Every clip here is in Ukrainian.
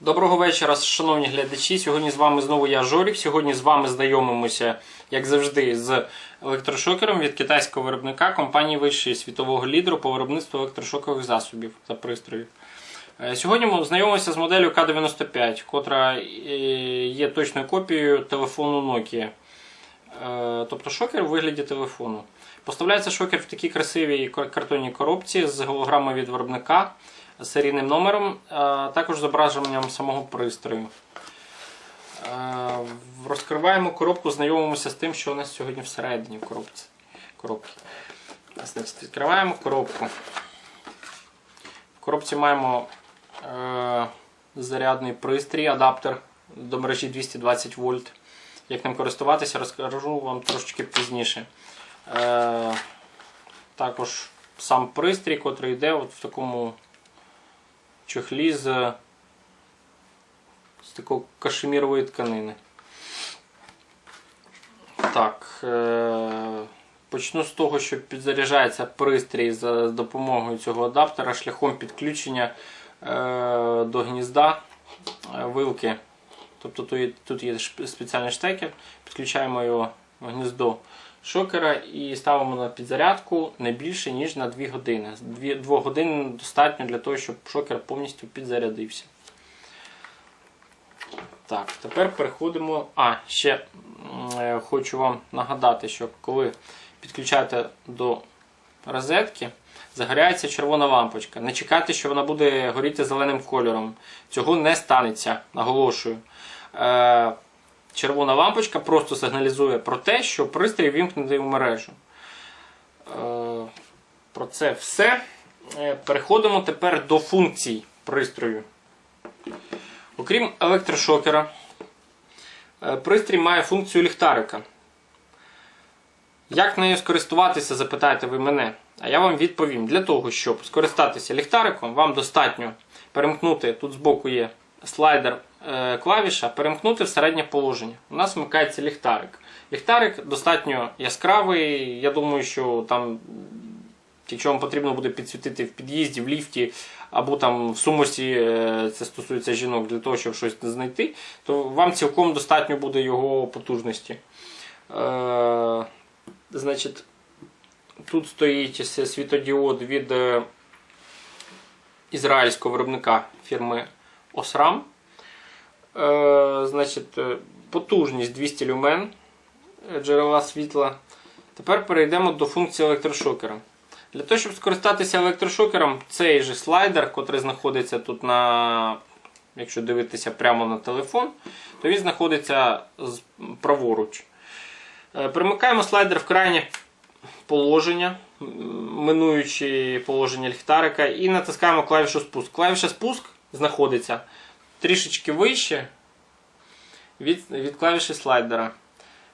Доброго вечора, шановні глядачі. Сьогодні з вами знову я Жорік. Сьогодні з вами знайомимося, як завжди, з електрошокером від китайського виробника компанії Виші світового лідеру по виробництву електрошокових засобів та пристроїв. Е, Сьогодні ми знайомимося з моделлю К95, котра е, є точною копією телефону Nokia. Е, Тобто шокер у вигляді телефону. Поставляється шокер в такій красивій картонній коробці з голограмою від виробника, з серійним номером, а також зображенням самого пристрою. Розкриваємо коробку, знайомимося з тим, що у нас сьогодні всередині коробці. коробки. Відкриваємо коробку. В коробці маємо зарядний пристрій, адаптер до мережі 220 вольт. Як ним користуватися, розкажу вам трошечки пізніше. Е, також сам пристрій, котрий йде от в такому чохлі з, з такої кашемірової тканини. Так, е, почну з того, що підзаряджається пристрій за допомогою цього адаптера шляхом підключення е, до гнізда е, вилки. Тобто тут є, спеціальний штекер, підключаємо його в гніздо шокера і ставимо на підзарядку не більше, ніж на 2 години. 2, 2 годин достатньо для того, щоб шокер повністю підзарядився. Так, тепер переходимо. А, ще е, хочу вам нагадати, що коли підключаєте до розетки, загоряється червона лампочка. Не чекайте, що вона буде горіти зеленим кольором. Цього не станеться, наголошую. Е, червона лампочка просто сигналізує про те, що пристрій вімкнений в мережу. Е, про це все. Е, Переходимо тепер до функцій пристрою. Окрім електрошокера, пристрій має функцію ліхтарика. Як нею скористуватися, запитаєте ви мене. А я вам відповім: для того, щоб скористатися ліхтариком, вам достатньо перемкнути, тут збоку є слайдер е, клавіша, перемкнути в середнє положення. У нас вмикається ліхтарик. Ліхтарик достатньо яскравий. Я думаю, що там, якщо вам потрібно буде підсвітити в під'їзді, в ліфті або там в сумосі, е, це стосується жінок, для того, щоб щось знайти, то вам цілком достатньо буде його потужності. Е, Значить, тут стоїть світодіод від е, ізраїльського виробника фірми Osram. Е, значить, е, потужність 200 люмен е, джерела світла. Тепер перейдемо до функції електрошокера. Для того, щоб скористатися електрошокером, цей же слайдер, який знаходиться тут на, якщо дивитися прямо на телефон, то він знаходиться праворуч. Е, Примикаємо слайдер в крайнє положення, минуючи положення ліхтарика, і натискаємо клавішу спуск. Клавіша спуск знаходиться трішечки вище від, від клавіші слайдера.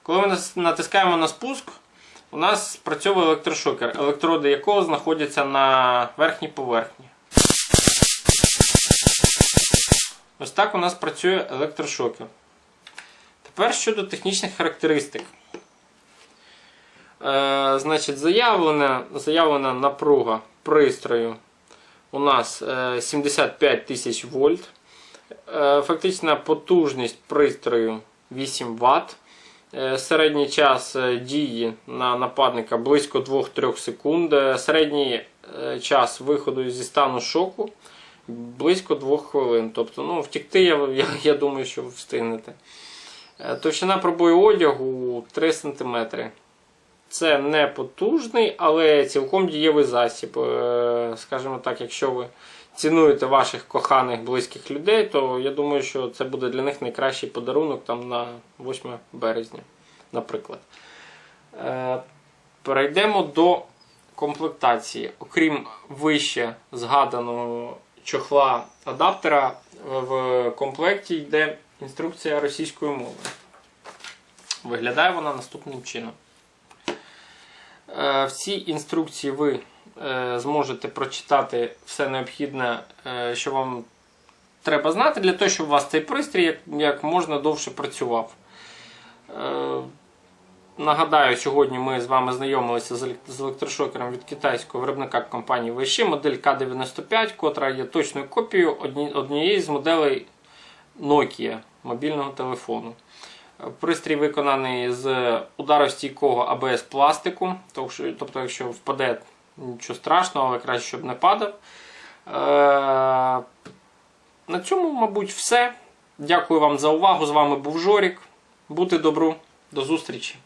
Коли ми натискаємо на спуск, у нас спрацьовує електрошокер, електроди якого знаходяться на верхній поверхні. Ось так у нас працює електрошокер. Тепер щодо технічних характеристик. Е, значить, заявлена, заявлена напруга пристрою у нас е, 75 тисяч вольт. Е, фактична потужність пристрою 8 Вт. Е, середній час е, дії на нападника близько 2-3 секунд. Е, середній е, час виходу зі стану шоку близько 2 хвилин. Тобто, ну, втікти, я, я, я думаю, що встигнете. Е, Товщина пробою одягу 3 см. Це не потужний, але цілком дієвий засіб. Е, Скажімо так, якщо ви цінуєте ваших коханих близьких людей, то я думаю, що це буде для них найкращий подарунок там на 8 березня, наприклад. Е, Перейдемо до комплектації. Окрім вище згаданого чохла адаптера, в комплекті йде інструкція російською мовою. Виглядає вона наступним чином. Е, В цій інструкції ви е, зможете прочитати все необхідне, е, що вам треба знати, для того, щоб у вас цей пристрій як, можна довше працював. Нагадаю, сьогодні ми з вами знайомилися з електрошокером від китайського виробника компанії Виші, модель К95, котра є точною копією однієї з моделей Nokia мобільного телефону. Пристрій виконаний з ударостійкого АБС пластику, тобто, якщо впаде, нічого страшного, але краще, щоб не падав. Е, На цьому, мабуть, все. Дякую вам за увагу. З вами був Жорік. Бути добру. До зустрічі!